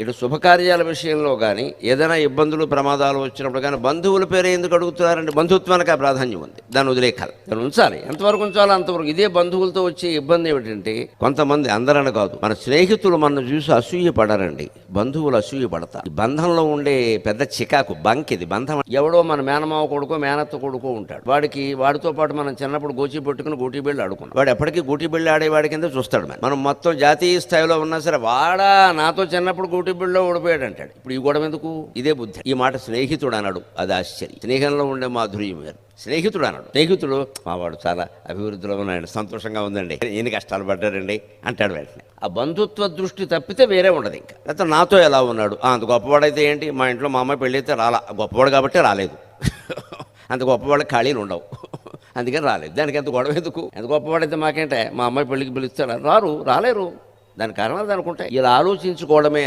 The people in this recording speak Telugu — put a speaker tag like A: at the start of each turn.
A: ఇటు శుభకార్యాల విషయంలో కానీ ఏదైనా ఇబ్బందులు ప్రమాదాలు వచ్చినప్పుడు కానీ బంధువుల పేరే ఎందుకు అడుగుతున్నారంటే బంధుత్వానికి ఆ ప్రాధాన్యం ఉంది. దాన్ని వదిలేకాలి దాన్ని ఉంచాలి. ఎంతవరకు ఉంచాలో అంతవరకు. ఇదే బంధువులతో వచ్చే ఇబ్బంది ఏమిటంటే కొంతమంది అందరని కాదు మన స్నేహితులు మన చూసి అసూయ పడరండి బంధువులు అసూయ పడతారు బంధంలో ఉండే పెద్ద చికాకు బంక్ ఇది. బంధం ఎవడో మన మేనమావ కొడుకో మేనత్త కొడుకో ఉంటాడు. వాడికి వాడితో పాటు మనం చిన్నప్పుడు గోచి పెట్టుకుని గూటి బిళ్ళ ఆడుకున్నాం. వాడు ఎప్పటికీ గూటి బిళ్ళ ఆడేవాడి కింద చూస్తాడు మనం మనం మొత్తం జాతీయ స్థాయిలో ఉన్నా సరే వాడా నాతో చిన్నప్పుడు గోటి బిళ్ళలో ఓడిపోయాడు అంటాడు ఇప్పుడు ఈ గొడవ ఎందుకు? ఇదే బుద్ధి. ఈ మాట స్నేహితుడు అన్నాడు. అది ఆశ్చర్యం. స్నేహంలో ఉండే మాధుర్యం వేరు. స్నేహితుడు అన్నాడు. స్నేహితుడు మావాడు చాలా అభివృద్ధిలో ఉన్నాడు సంతోషంగా ఉందండి. ఎన్ని కష్టాలు పడ్డారండి? అంటాడు వెంటనే. ఆ బంధుత్వ దృష్టి తప్పితే వేరే ఉండదు ఇంకా. లేకపోతే నాతో ఎలా ఉన్నాడు? అంత గొప్పవాడైతే ఏంటి? మా ఇంట్లో మా అమ్మాయి పెళ్ళి అయితే రాలా. గొప్పవాడు కాబట్టి రాలేదు. అంత గొప్పవాళ్ళకి ఖాళీలు ఉండవు. అందుకని రాలేదు. దానికి ఎంత గొడవ ఎందుకు? ఎంత గొప్పవాడైతే మాకేంటే మా అమ్మాయి పెళ్ళికి పిలుస్తారా? రారు. రాలేరు. దాని కారణాలు దానికి ఉంటాయి. ఇలా ఆలోచించుకోవడమే